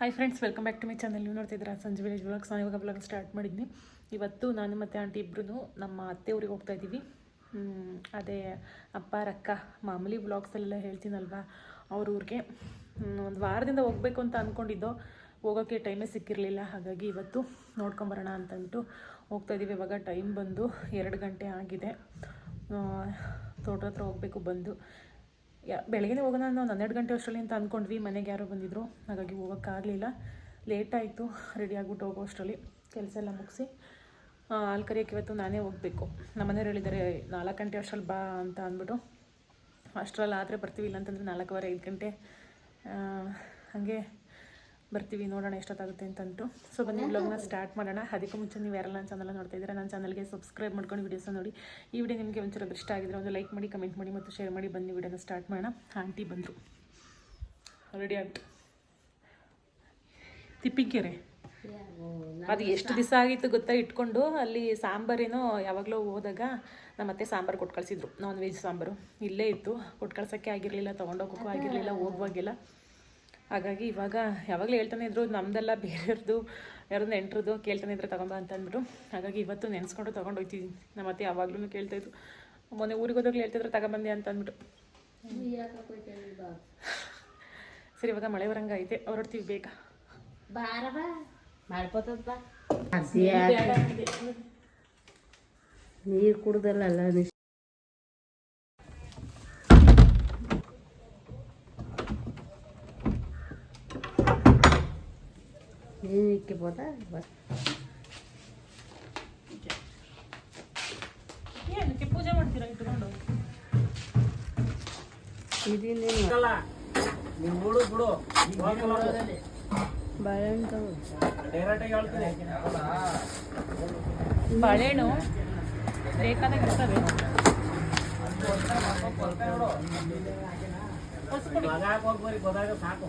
Hi friends welcome back to my channel ನೀವು ನೋಡ್ತಿದ್ದೀರಾ? ಸಂಜೆ ವಿಲೇಜ್ ಬ್ಲಾಗ್ಸ್ ನಾನು ಇವಾಗ ಬ್ಲಾಗ್ ಸ್ಟಾರ್ಟ್ ಮಾಡಿದ್ನಿ. ಇವತ್ತು ನಾನು ಮತ್ತು ಆಂಟಿ ಇಬ್ಬರು ನಮ್ಮ ಅತ್ತೆ ಊರಿಗೆ ಹೋಗ್ತಾ ಇದ್ದೀವಿ ಅದೇ ಅಪ್ಪ ರಕ್ಕ ಮಾಮೂಲಿ ಬ್ಲಾಗ್ಸಲ್ಲೆಲ್ಲ ಹೇಳ್ತೀನಲ್ವ? ಅವ್ರ ಊರಿಗೆ. ಒಂದು ವಾರದಿಂದ ಹೋಗಬೇಕು ಅಂತ ಅಂದ್ಕೊಂಡಿದ್ದೋ ಹೋಗೋಕ್ಕೆ ಟೈಮೇ ಸಿಕ್ಕಿರಲಿಲ್ಲ. ಹಾಗಾಗಿ ಇವತ್ತು ನೋಡ್ಕೊಂಬರೋಣ ಅಂತ ಹೋಗ್ತಾ ಇದ್ದೀವಿ ಇವಾಗ ಟೈಮ್ ಬಂದು ಎರಡು ಗಂಟೆ ಆಗಿದೆ. ತೋಟ ಹತ್ರ ಹೋಗಬೇಕು ಬಂದು. ಯಾ ಬೆಳಗ್ಗೆ ಹೋಗೋಣ ಒಂದು ಹನ್ನೆರಡು ಗಂಟೆ ಅಷ್ಟರಲ್ಲಿ ಅಂತ ಅಂದ್ಕೊಂಡ್ವಿ ಮನೆಗೆ ಯಾರೋ ಬಂದಿದ್ರು. ಹಾಗಾಗಿ ಹೋಗೋಕ್ಕಾಗಲಿಲ್ಲ. ಲೇಟ್ ಆಯಿತು ರೆಡಿ ಆಗಿಬಿಟ್ಟು ಹೋಗೋ ಅಷ್ಟರಲ್ಲಿ. ಕೆಲಸ ಎಲ್ಲ ಮುಗಿಸಿ ಹಾಲು ಕರಿಯೋಕೆ ಇವತ್ತು ನಾನೇ ಹೋಗಬೇಕು. ನಮ್ಮ ಮನೆಯವ್ರು ಹೇಳಿದ್ದಾರೆ, ನಾಲ್ಕು ಗಂಟೆ ಅಷ್ಟರಲ್ಲಿ ಬಾ ಅಂತ ಅಂದ್ಬಿಟ್ಟು. ಅಷ್ಟರಲ್ಲಿ ಆದರೆ ಬರ್ತೀವಿ, ಇಲ್ಲಾಂತಂದರೆ ನಾಲ್ಕುವರೆ, ಐದು ಗಂಟೆ. ಹಾಗೆ ಬರ್ತೀವಿ ನೋಡೋಣ ಎಷ್ಟೊತ್ತಾಗುತ್ತೆ ಅಂತ ಅಂದ್ಬಿಟ್ಟು ಸೊ ಬನ್ನಿ ಬ್ಲಾಗ್ನ ಸ್ಟಾರ್ಟ್ ಮಾಡೋಣ. ಅದಕ್ಕೂ ಮುಂಚೆ ನೀವು ಯಾರೆಲ್ಲ ನನ್ನ ಚಾನಲ್ ನೋಡ್ತಾ ಇದ್ದೀರಾ ನನ್ನ ಚಾನಲ್ಗೆ ಸಬ್ಸ್ಕ್ರೈಬ್ ಮಾಡ್ಕೊಂಡು ವೀಡಿಯೋಸ್ ನೋಡಿ. ಈ ವಿಡಿಯೋ ನಿಮಗೆ ಒಂಚೂರು ಇಷ್ಟ ಆಗಿದ್ರೆ ಒಂದು ಲೈಕ್ ಮಾಡಿ ಕಮೆಂಟ್ ಮಾಡಿ ಮತ್ತು ಶೇರ್ ಮಾಡಿ. ಬನ್ನಿ ವಿಡಿಯೋನ ಸ್ಟಾರ್ಟ್ ಮಾಡೋಣ. ಆಂಟಿ ಬಂದರು. ರೆಡಿ ಆಯಿತು ತಿಪ್ಪಿಕೆರೆ. ಅದು ಎಷ್ಟು ದಿವಸ ಆಗಿತ್ತು ಗೊತ್ತಾ? ಇಟ್ಕೊಂಡು ಅಲ್ಲಿ ಸಾಂಬಾರೇನೋ ಯಾವಾಗಲೂ ಹೋದಾಗ ನಮ್ಮ ಅತ್ತೆ ಸಾಂಬಾರು ಕೊಟ್ಟು ಕಳಿಸಿದ್ರು. Non veg sambar. ಇಲ್ಲೇ ಇತ್ತು. ಕೊಟ್ಟು ಕಳ್ಸೋಕ್ಕೆ ಆಗಿರಲಿಲ್ಲ ತೊಗೊಂಡೋಗೋಕ್ಕೂ ಆಗಿರಲಿಲ್ಲ ಹೋಗುವಾಗಿಲ್ಲ. ಹಾಗಾಗಿ ಇವಾಗ ಯಾವಾಗಲೂ ಹೇಳ್ತಾನೆ ಇದ್ರು ನಮ್ದೆಲ್ಲ ಬೇರೆಯವ್ರದ್ದು ಯಾರದ್ದು ನೆಂಟ್ರದ್ದು ಕೇಳ್ತಾನೆ ಇದ್ರೆ ತಗೊಂಬ ಅಂತ ಅಂದ್ಬಿಟ್ಟು ಹಾಗಾಗಿ ಇವತ್ತು ನೆನೆಸ್ಕೊಂಡು ತೊಗೊಂಡು ಹೋಗ್ತೀವಿ ನಮ್ಮ ಅತ್ತೆ ಯಾವಾಗಲೂ ಕೇಳ್ತಾಯಿದ್ರು ಮೊನ್ನೆ ಊರಿಗೆ ಹೋದಾಗಲೂ ಹೇಳ್ತಿದ್ರು ತಗೊಂಬಂದೆ ಅಂತ ಅಂದ್ಬಿಟ್ಟು ಸರಿ ಇವಾಗ ಮಳೆ ಬರಂಗ ಐತೆ. ಹೊರಡ್ತೀವಿ ಬೇಗ. ನೀರು ಕುಡ್ದಲ್ಲ ಇಕ್ಕಿಬೋದ ಬಸ್ ಏನಕ್ಕೆ ಪೂಜೆ ಮಾಡ್ತೀರಾ ಇಟ್ಕೊಂಡು ಇದನ್ನೇನು ನೀವು ಬಿಡು ಬಿಡು ಬಾಳೆಹಣ್ಣು ತಗೋ ಡೈರೆಕ್ಟಾಗಿ ಹೇಳ್ತೀನಿ ಬಾಳೆಹಣ್ಣು ಬೇಕಾದಾಗ ಸಾಕು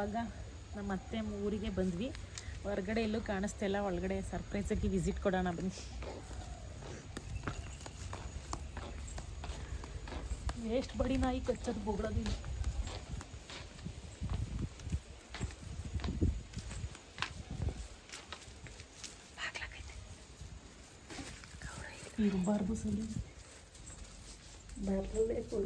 ಇವಾಗ ನಮ್ಮ ಅತ್ತೆ ಊರಿಗೆ ಬಂದ್ವಿ. ಹೊರಗಡೆ ಎಲ್ಲೂ ಕಾಣಿಸ್ತಾ ಇಲ್ಲ. ಒಳಗಡೆ ಸರ್ಪ್ರೈಸಾಗಿ ವಿಸಿಟ್ ಕೊಡೋಣ ಬನ್ನಿ. ಎಷ್ಟು ಬಡಿ ನಾಯಿ ಕಚ್ಚೋದು ಬೊಗಳೋದಿಲ್ಲ ಇರಬಾರ್ದು ಸಲಿ ಬರಬೇಕು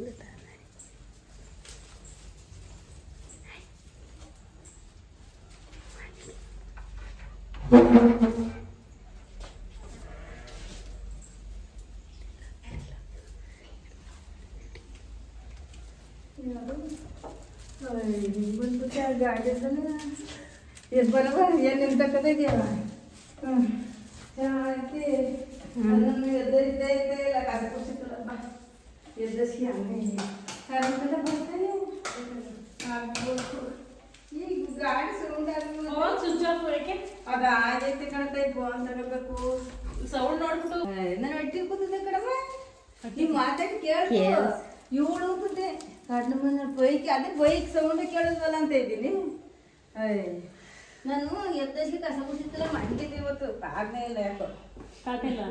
ಬಂದ್ಬಿಟ್ಟು ಆ ಗಾಡಿ ಇದು ಬರವ ಏನು ನಿಂತಕ್ಕದ ಇದೆಯಲ್ಲ ಹ್ಞೂ ಹಾಕಿ ಅದನ್ನು ಎದ್ದ ಇದ್ದೇ ಇದ್ದೇ ಇಲ್ಲ ಕಸ ಗಾಡಿ ಸೌಂಡ್ ಆಗ್ಬೋದು ಸ್ವಿಚ್ ಆಫ್ ಯಾಕೆ ಅದು ಆಗೈತೆ ಕಣ್ತಾ ಫೋನ್ ತಗೋಬೇಕು ಸೌಂಡ್ ನೋಡ್ಬಿಟ್ಟು. ನಾನು ಹೊಟ್ಟಿ ಕೂತಿದ್ದೆ ಕಡಮ ನೀವು ಮಾತಾಡಿ ಕೇಳು ಕೇಳ್ಸ್. ಇವಳು ಕೂತಿದ್ದೆ. ಕಣ್ಣು ಮನೆ ಬೈಕ್ ಅದೇ ಬೈಕ್ ಸೌಂಡ್ ಕೇಳಿದ್ವಲ್ಲ ಅಂತ ಇದ್ದೀನಿ. ನಾನು ಕಸ ಕುಸಿತಿಲ್ಲ ಮಾಡಿದ್ದೀನಿ ಇವತ್ತು. ಕಾರಣ ಇಲ್ಲ ಯಾಕೋ.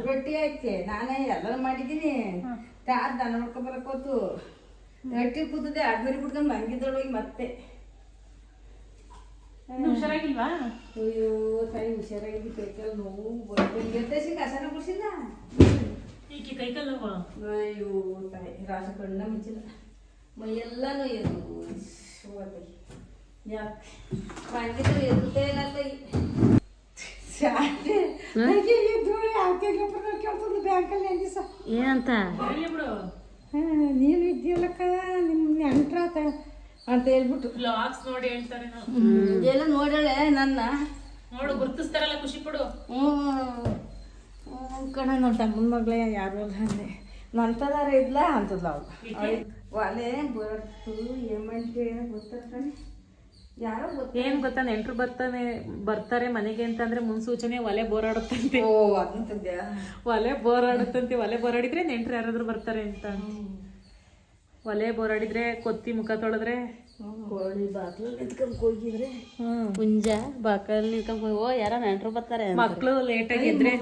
ರೊಟ್ಟಿ ಐತೆ ನಾನೇ ಎಲ್ಲ ಮಾಡಿದ್ದೀನಿ. ತಾ ದನ ನೋಡ್ಕೊಂಡ್ ಬರಕೋತು ರೊಟ್ಟಿ ಕೂತಿದ್ದೆ ಆದ್ಮೇಲೆ ಬಿಡ್ಕೊಂಡು ಮನ್ಗಿದ್ದೊಳಗೆ ಮತ್ತೆ. ಇನ್ನು ಹುಷಾರಾಗಿಲ್ವಾ? ಅಯ್ಯೋ ತಾಯಿ ಹುಷಾರಾಗಿ ಕೈಕಾಲು ನೋವು ಎದ್ದಸಿ ಕಸನ ಕುಡಿಸಿಲ್ಲ ಈಕೆ ಕೈಕಲ್ಲು ಅಯ್ಯೋ ತಾಯಿ ರಾಜ ಕಣ್ಣ ಮುಚ್ಚಿಲ್ಲ. ಮೈಯೆಲ್ಲ ನೋಯ್ಯದು ಶಿವತಾಯಿ ಯಾಕೆ? ಪಾಂಡಿತ ಎದ್ದೇ ಇಲ್ಲ ತಾಯಿ ಏನಂತ? ಬಿಡು ನೀನು ಇದ್ದೀಯಲ್ಲಕ್ಕ ನಿಮ್ಮ ನೆಂಟ್ರಾತ ಅಂತ ಹೇಳ್ಬಿಟ್ಟು. ಬ್ಲಾಗ್ಸ್ ನೋಡಿ ಹೇಳ್ತಾರೆ ನಾವು ಎಲ್ಲ ನೋಡಳೆ ನನ್ನ. ನೋಡು ಗುರ್ತಿಸ್ತಾರಲ್ಲ ಖುಷಿ ಪಡು. ಹ್ಞೂ ಕಣ ನಮ್ಮ ತಮ್ಮನ ಮಗಳೇ ಯಾರು ಅಲ್ಲ ಅಂದೆ. ನನ್ನ ತದಾರ ಇದ್ಲ ಅಂತದ್ಲ ಅವಳು. ಒಲೆ ಬರತ್ತು ಏಮಂಟಿ ಏನೋ ಗೊತ್ತಾಗ್ತಾನೆ ಯಾರೋ ಗೊತ್ತ? ಏನ್ ಗೊತ್ತಾ ನೆಂಟ್ರು ಬರ್ತಾನೆ ಬರ್ತಾರೆ ಮನೆಗೆ ಅಂತಂದ್ರೆ ಮುನ್ಸೂಚನೆ ಒಲೆ ಬೋರಾಡುತ್ತಂತೆ. ಓ ಅದನ್ನ ತಂದ್ಯಾ? ಒಲೆ ಬೋರಾಡುತ್ತಂತೆ ಒಲೆ ಬೋರಾಡಿದ್ರೆ ನೆಂಟ್ರು ಯಾರಾದ್ರೂ ಬರ್ತಾರೆ ಅಂತ. ಒಲೆ ಬೋರಾಡಿದ್ರೆ ಕೊತ್ತಿ ಮುಖ ತೊಳೆದ್ರೆ? ಕೋಳಿ ನಿಂತ್ಕೊಂಡ್ ಹುಂಜ ಬಾಕಲ್ ನಿಂತ್ಕೊಂಡ್ ಹೋಗಿ ಓ ಯಾರ ನೆಂಟ್ರು ಬರ್ತಾರೆ ಮಕ್ಕಳು ಮಕ್ಳು ಲೇಟಾಗಿ ಎದ್ರೆ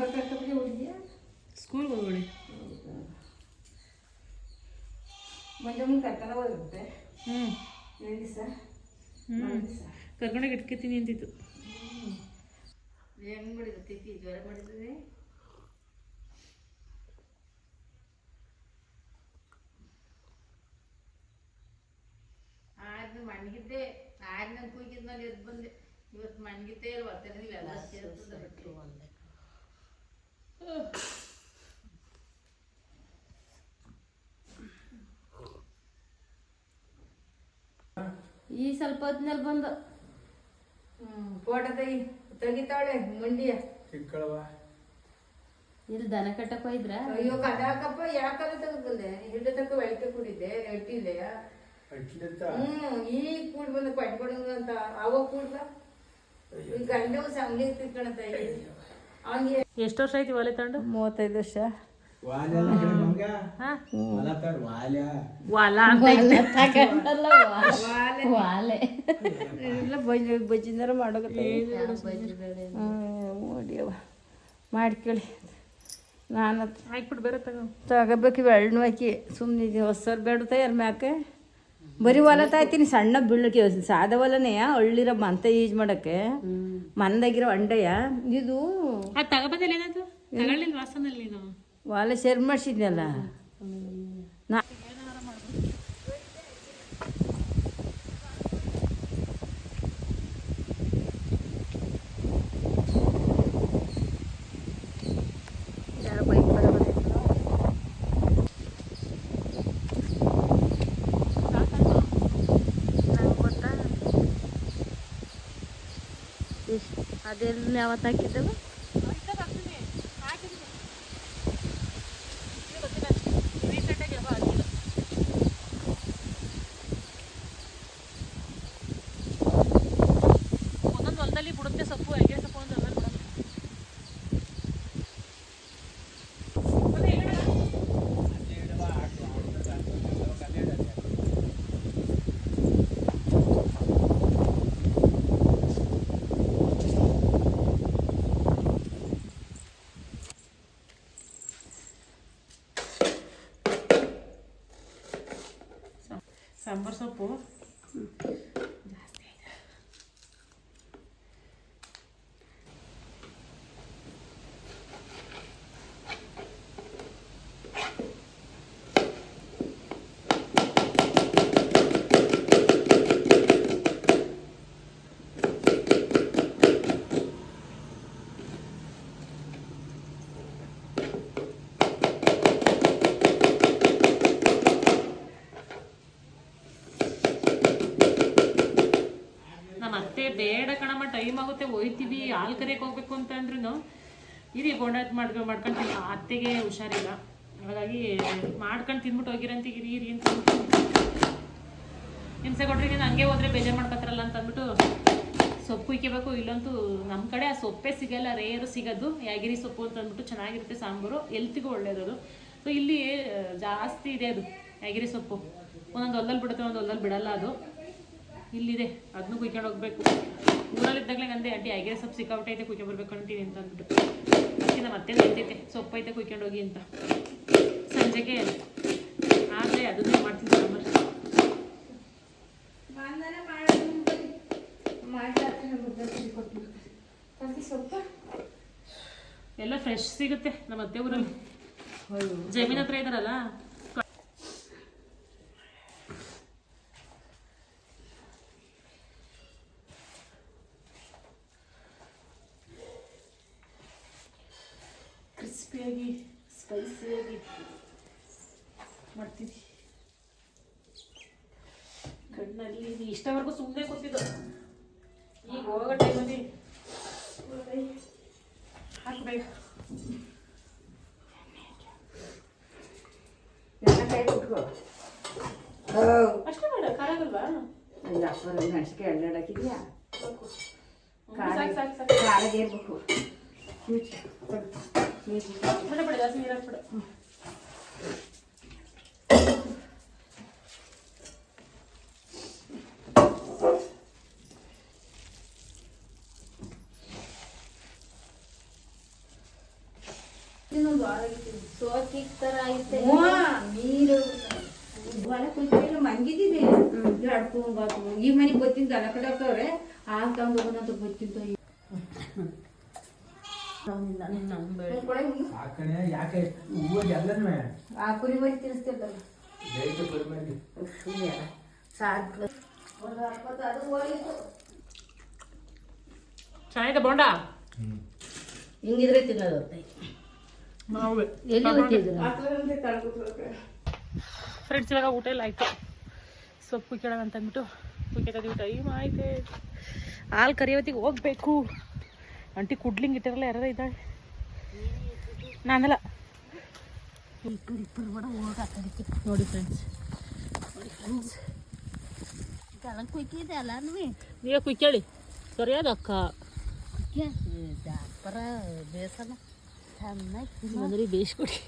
ಸ್ಕೂಲ್ ಹೋಗಿ ಮುಂದೆ ಮುಂದೆ ಕರ್ಕೊಂಡು ಹ್ಮ್. ಕರ್ಕೊಂಡೋಗಿ ಇಟ್ಕೊತೀನಿ ಅಂತಿತ್ತು. ಹೆಂಗ್ ಮಾಡಿದ್ರು? ತಿಕ್ಕಿ ಜ್ವರ ಮಾಡಿದ್ರೆ? ಆದ್ನ ನನ್ ಕುಯ್ಕಿದ್ ನಾನು ಎದ್ ಬಂದೆ. ಇವತ್ತು ಮಣ್ಗಿದ್ದೆ ಇಲ್ಲ ಒತ್ತಡ ನೀವೆಲ್ಲ ಸೇರ್ತದೆ ಬಿಟ್ಟು ಈ ಸ್ವಲ್ಪ ಹೊತ್ತಿನಲ್ಲಿ ಬಂದು. ಹ್ಮ್ ಫೋಟೋ ತೆಗಿ ತೆಗಿತಾಳೆ ಮಂಡಿಯ. ಇಲ್ಲಿ ದನ ಕಟ್ಟಕ್ ಹೋಯ್ದ್ರ? ಅಯ್ಯೋ ಕದಾಕಪ್ಪ ಯಾಕಲ್ಲ ತೆಗೆದಲ್ಲೆ ಹಿಡ್ದ ತಕ್ಕ ಬೆಳಕೆ ಕುಡಿದೆ ಎಟ್ಟಿಲ್ಲೆ ಹ್ಮ್ ಈಗ ಕೂಡ್ ಬಂದ ಪಟ್ಕೊಡಂಗ ಅಂತ ಅವಾಗ ಗಂಡವು ಅವನಿಗೆ ಎಷ್ಟು ವರ್ಷ ಆಯ್ತು ಒಲೆ ತಂಡು ಮೂವತ್ತೈದು ವರ್ಷ. ಬಜ್ಜಿಂದಾರ ನೋಡಿಯವ ಮಾಡ್ಕೊಳ್ಳಿ. ನಾನು ಹಾಕ್ಬಿಟ್ಟು ಬೇರೆ ತಗೋ. ತಗೋಬೇಕು ಎಳ್ಳು ಹಾಕಿ. ಸುಮ್ಮನೆ ಹೊಸರ್ ಬೇಡ ತಯಾರು ಮ್ಯಾಕೆ? ಬರೀ ಹೊಲ ತಾಯ್ತೀನಿ ಸಣ್ಣ ಬೀಳಕ್ಕೆ ಸಾದ ಹೊಲನೇ ಹಳ್ಳಿರೋ ಮಂತ ಯೂಸ್ ಮಾಡಕ್ಕೆ. ಮಂದಾಗಿರೋ ಅಂಡಯ್ಯ ಇದು ಹೊಲ ಶೇರ್ ಮಾಡಿಸಿದ್ನಲ್ಲ ನಾ ಯಾರೋ ಬೈಕ್ ಬರೋಬರ್ತಿತ್ತು. ಅದೆಲ್ಲ ಯಾವತ್ತು ಹಾಕಿದ್ದವ ಒಂದೊಂದು ಹೊಲದಲ್ಲಿ ಬಿಡುತ್ತೆ ಸೊಪ್ಪು ಹೆಗ್ಗೆ ಸೊಪ್ಪು ಒಂದು ಹೊಲದಲ್ಲಿ ಬಿಡಲ್ಲ ಸಾಂಬಾರು ಸೊಪ್ಪು ನಮ್ಮ ಅತ್ತೆ ಬೇಡ ಕಣಮ್ಮ ಟೈಮ್ ಆಗುತ್ತೆ, ಹೋಯ್ತೀವಿ, ಹಾಲು ಕರೆಯಕ್ಕೆ ಹೋಗ್ಬೇಕು ಅಂತ ಅಂದ್ರೂ ಇರಿ ಗೊಂಡಾತ್ ಮಾಡ್ಕೊ ಮಾಡ್ಕೊಂಡು ತಿನ್ನ ಅತ್ತೆಗೆ ಹುಷಾರಿಲ್ಲ. ಹಾಗಾಗಿ ಮಾಡ್ಕೊಂಡು ತಿಂದ್ಬಿಟ್ಟು ಹೋಗಿರಂತ, ಇರಿ ಇರಿ ಅಂತ ಹಿಂಸೆ ಕೊಟ್ರಿಗೆ ಹಂಗೆ ಹೋದ್ರೆ ಬೇಜಾರು ಮಾಡ್ಕೊತಾರಲ್ಲ ಅಂತ ಅಂದ್ಬಿಟ್ಟು ಸೊಪ್ಪು ಇಕ್ಕೋಬೇಕು ಇಲ್ಲಂತೂ ನಮ್ಮ ಕಡೆ ಆ ಸೊಪ್ಪೇ ಸಿಗಲ್ಲ, ರೇರು ಸಿಗೋದು. ಯಾಗಿರಿ ಸೊಪ್ಪು ಅಂತ ಅಂದ್ಬಿಟ್ಟು ಚೆನ್ನಾಗಿರುತ್ತೆ ಸಾಂಬಾರು. ಎಲ್ತಿಗೂ ಒಳ್ಳೇದದು ಸೊ ಇಲ್ಲಿ, ಜಾಸ್ತಿ ಇದೆ ಅದು, ಯಾಗಿರಿ ಸೊಪ್ಪು. ಒಂದೊಂದು ಹೊಲದಲ್ಲಿ ಬಿಡುತ್ತೆ ಒಂದು ಹೊಲದಲ್ಲಿ ಬಿಡಲ್ಲ ಅದು. ಇಲ್ಲಿದೆ ಅದನ್ನು ಕುಯ್ಕೊಂಡು ಹೋಗ್ಬೇಕು. ಊರಲ್ಲಿದ್ದಾಗಲೇ ಅಂದೆ ಅಡ್ಡಿ ಐಗೆ ಸೊಪ್ಪು ಸಿಕ್ಕಾಬಿಟ್ಟೈತೆ ಕುಯ್ಕೊಂಡು ಬರ್ಬೇಕು ಅಂತೀನಿ ಅಂತ ಅಂದ್ಬಿಟ್ಟು ಅದಕ್ಕೆ ನಮ್ಮ ಅತ್ತೆ ನಿಂತೈತೆ ಸೊಪ್ಪು ಐತೆ ಕುಯ್ಕೊಂಡು ಹೋಗಿ ಅಂತ. ಸಂಜೆಗೆ ಆದರೆ ಅದನ್ನೇ ಮಾಡ್ತೀನಿ ಸಾಂಬಾರು. ಮತ್ತೆ ಎಲ್ಲ ಫ್ರೆಶ್ ಸಿಗುತ್ತೆ ನಮ್ಮ ಅತ್ತೆ ಊರಲ್ಲಿ. ಜಮೀನ್ ಹತ್ರ ಇದಾರಲ್ಲ ಕ್ರಿಸ್ಪಿಯಾಗಿ ಸ್ಪೈಸಿಯಾಗಿ ಮಾಡ್ತೀವಿ ಕಣ್ಣ ನಲ್ಲಿ ನೀ ಇಷ್ಟವರೆಗೂ ಸುಮ್ಮನೆ ಕೂತಿದ್ದು. ಈಗ ಹೋಗೋ ಟೈಮಲ್ಲಿ ಹಾಕು ಬೇಗ ನನ್ನ ಕೈ ಕುಟ್ಕೋ. ಅಷ್ಟೇ ಮಾಡ ಖಾರ ಆಗಲ್ವಾ? ಇಲ್ಲ ಅಪ್ಪರ ಮೆಣಸಿಗೆ ಎಣ್ಣೆ ಹಾಕಿದ್ಯಾ? ಸಾಕು. ಖಾರ ಸಾಕು ನೀರು ಹೊಲ ಕುಂತ್ಕೊಂಡು ಮಂಗಿದಿದೆ. ಆಡ್ಕೊಂಡ್ ಬಾತು. ಈ ಮನೆಗೆ ಗೊತ್ತಿಂದ ಅಲ್ಲ ಕಡೆ ಆಗ ತಗೊಂಡ್ ಅಂತ ಗೊತ್ತಿದ್ದ ಸಾಕಣೆ ಯಾಕೆ? ಹೂವಾಗಿ ಎಲ್ಲನೂ ಆ ಕುರಿ ಮರಿ ತಿನ್ನಿಸ್ತಿಲ್ಲ ದಯವಿಟ್ಟು ಬರ್ಬಂದಿ ಸಾಕು. ಚೆನ್ನಾಗಿದೆ ಬೋಂಡ? ಹಿಂಗಿದ್ರೆ ತಿನ್ನೋದು ಫ್ರೆಂಡ್ಸ್ ಇವಾಗ ಊಟ ಎಲ್ಲ ಆಯಿತು. ಸೊಪ್ಪು ಕೇಳೋಣ ಅಂತ ಅಂದ್ಬಿಟ್ಟು ಕುಯ್ಕೊತೀವಿ ಟೈಮ್ ಆಯ್ತೆ. ಹಾಲು ಕರಿಯವತ್ತಿಗೆ ಹೋಗ್ಬೇಕು. ಅಂಟಿ ಕುಡ್ಲಿಂಗ್ ಇಟ್ಟಿರಲ್ಲ ಯಾರು ಇದ್ದಾಳೆ? ನಾನಲ್ಲ. ನೋಡಿ ಫ್ರೆಂಡ್ಸ್ ಕುಯ್ಕಿದೆ ಅಲ್ಲ ನೀವೇ ಕುಯ್ಕೇಳಿ ಸರಿಯಾದ ಅಕ್ಕ. ಜಾಪರ ಬೇಸನ. ಚೆನ್ನಾಗಿ ಬೇಯಿಸ್ಕೊಡಿ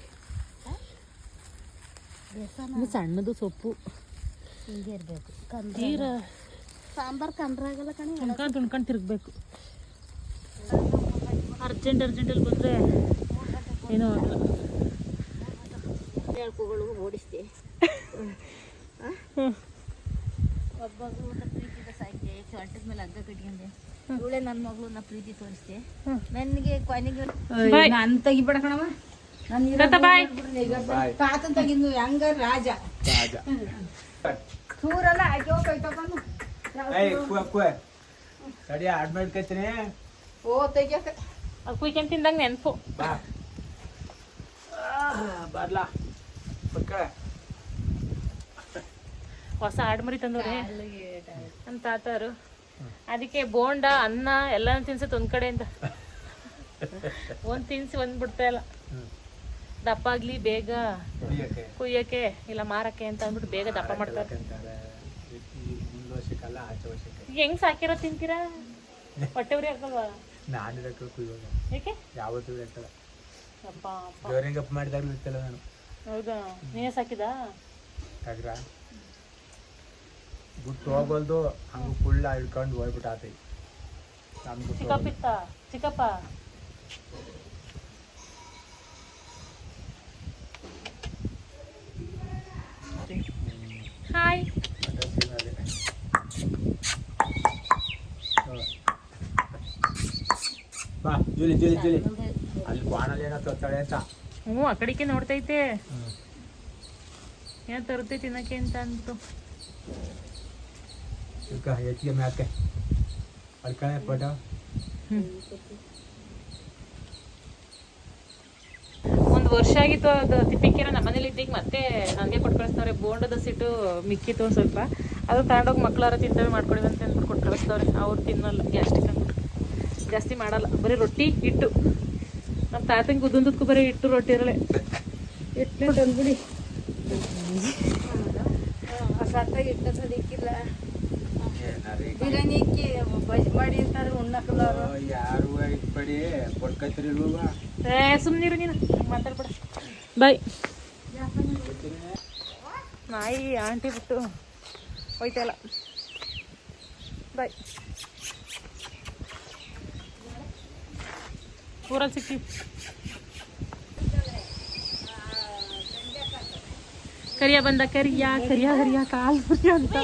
ಬೇಸನ. ಸಣ್ಣದು ಸೊಪ್ಪು. ಹಿಂಗೆ ಇರಬೇಕು. ಕಂದೀರ ಸಾಂಬಾರ್ ಕಂಡ್ರಾಗಲ್ಲ ಕಣಿ. ತುಣ್ಕೊಂಡು ತುಣ್ಕೊಂಡು ತಿರುಗಬೇಕು. ಅರ್ಜೆಂಟ್ ಅರ್ಜೆಂಟಲ್ಲಿ ಬಂದರೆ ಏನೂ ಆಗಲ್ಲ ಹೇಳ್ಕೊಗಳು ಓಡಿಸ್ದೆ ಒಬ್ಬಗಳು ಪ್ರೀತಿದ ಸಾಯ್ತೆ. ಸೊಂಟದ ಮೇಲೆ ಹಗ್ಗ ಕಟ್ಕೊಂಡೆ. ಇವಳೆ ನನ್ನ ಮಗಳನ್ನ ಪ್ರೀತಿ ತೋರಿಸ್ತೆ. ನನಗೆ ಕೊನೆಗೆ. ನಾನು ತೆಗಿಬೇಡ ಕಣವ ನಾನು ತಾತ ಬಾಯ್. ತಾತನ್ ತೆಗಿದ್ನು ಹೆಂಗ ರಾಜ. ಚೂರಲ್ಲ ಆಯ್ತು ಕೈ ಸರಿ ಏಯ್ ಕೈತೀನಿ ಓ ತೆಗಿಯಕ ಅದು ಕುಯ್ಕೊಂಡು ತಿಂದಂಗೆ ನೆನಪು ಬರ್ಲ ಹೊಸ ಆಡ್ಮರಿ ತಂದವ್ರೆ. ನಮ್ಮ ತಾತಾರು. ಅದಕ್ಕೆ ಬೋಂಡ ಅನ್ನ ಎಲ್ಲಾನು ತಿನ್ಸತ್ ಒಂದ್ ಕಡೆಯಿಂದ ಒಂದ್ ತಿನ್ಸಿ ಒಂದ್ ಬಿಡ್ತಾ ಇಲ್ಲ. ದಪ್ಪ ಆಗ್ಲಿ ಬೇಗ ಕುಯ್ಯಕ್ಕೆ. ಇಲ್ಲ ಮಾರಕ್ಕೆ ಅಂತ ಅಂದ್ಬಿಟ್ಟು ಬೇಗ ದಪ್ಪ ಮಾಡ್ತಾರೆ. ಹೆಂಗ್ ಸಾಕಿರೋ ತಿಂತೀರಾ? ಹೊಟ್ಟೆ ಉರಿ ಹಾಕಲ್ವಾ? ನಾನು ಇರಕ್ಕೂ ಇವಾಗ. ಯಾವತ್ತು ಯಾವತ್ತೂ ಇರಕ್ಕಲ್ಲ ಅಪ್ಪ ಅಪ್ಪ ಮಾಡಿದಾಗ್ಲೂ ಇರ್ತಲ್ಲ ನಾನು. ಹೌದಾ? ನೀನೇ ಸಾಕಿದಾ? ಟಗ್ರ ಬಿಟ್ಟು ಹೋಗೋಲ್ದು ಹಂಗೆ ಕುಳ್ಳ ಹಿಡ್ಕೊಂಡು ಹೋಗ್ಬಿಟ್ಟು ಆತ. ನಾನು ಚಿಕ್ಕಪ್ಪ ಇತ್ತ? ಚಿಕ್ಕಪ್ಪ? ಹಾಯ್ ಬಾ ಜೂಲಿ ಜೂಲಿ ಜೂಲಿ. ಅಲ್ಲಿ ಬಾಣಲ್ಲಿ ಏನೋ ತರ್ತಾಳೆ ಅಂತ. ಹ್ಞೂ ಆ ಕಡೆಗೆ ನೋಡ್ತೈತೆ. ಏನೋ ತರುತ್ತೆ ತಿನ್ನಕ್ಕೆ ಅಂತ ಅಂತು ಈಗ ಹೆಚ್ಚಿಗೆ ಮ್ಯಾಕೆ ಅಡ್ಕಣೆ ಪಟ. ಒಂದು ವರ್ಷ ಆಗಿತ್ತು ಅದು ತಿಪ್ಪಿಕ್ಕಿರ ನಮ್ಮನೇಲಿ ಇದ್ದೀಗ ಮತ್ತೆ ನನಗೆ ಕೊಟ್ಟು ಕಳಿಸ್ತವ್ರೆ ಬೋಂಡದ ಸಿಟ್ಟು ಮಿಕ್ಕಿತ್ತು ಒಂದು ಸ್ವಲ್ಪ. ಅದು ತಗೊಂಡೋಗಿ ಮಕ್ಕಳಾರ ತಿಂತವೆ ಮಾಡ್ಕೊಡಿ ಅಂತ ಅಂದ್ಬಿಟ್ಟು ಕೊಟ್ಟು ಕಳಿಸ್ತವ್ರೆ ಅವ್ರು ತಿನ್ನಲ್ಲ ಗ್ಯಾಸ್ಟಿಕ್ ಜಾಸ್ತಿ ಮಾಡಲ್ಲ. ಬರೀ ರೊಟ್ಟಿ ಹಿಟ್ಟು. ನಮ್ಮ ತಾತಂಗೆ ಉದ್ದುಂದಕ್ಕೂ ಬರೀ ಹಿಟ್ಟು ರೊಟ್ಟಿ ಇರಲೇ ಹಿಟ್ಟು ತಂದ್ಬಿಡಿ. ಸತ್ತಾಗ ಇಟ್ಟ ಸದಿಕ್ಕಿಲ್ಲ ಬಿರಿಯಾನಿ ಇಕ್ಕಿ ಬಜ್ ಮಾಡಿ ಅಂತಾರೆ ಉಣ್ಣಕ್ಕಲ್ಲ. ಯಾರು ಇಟ್ಬೇಡಿ ಕೊಡ್ಕೈತಿರಿಲ್ವ ಏ ಸುಮ್ಮನಿರು ನೀನು. ಮಾತಾಡ್ಬೇಡ. ಬಾಯ್ ನಾಯಿ ಆಂಟಿ ಬಿಟ್ಟು ಹೋಯ್ತಲ್ಲ. ಬಾಯ್ ಊರಲ್ಲಿ ಸಿಕ್ತೀವಿ ಕರಿಯ ಬಂದ ಕರಿಯ ಕರಿಯ ಕರಿಯ ಕಾಲ್ ಕರಿಯ ಅಂತ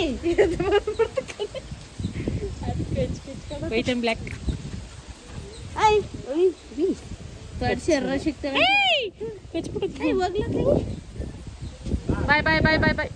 ವೈಟ್ ಅಂಡ್ ಬ್ಲ್ಯಾಕ್ ತಡ್ಸಿ ಎರ್ರ ಸಿಗ್ತವೆ ಬಾಯ್ ಬಾಯ್ ಬಾಯ್ ಬಾಯ್ ಬಾಯ್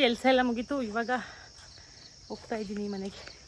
ಕೆಲಸ ಎಲ್ಲ ಮುಗೀತು. ಇವಾಗ ಹೋಗ್ತಾ ಇದ್ದೀನಿ ಮನೆಗೆ.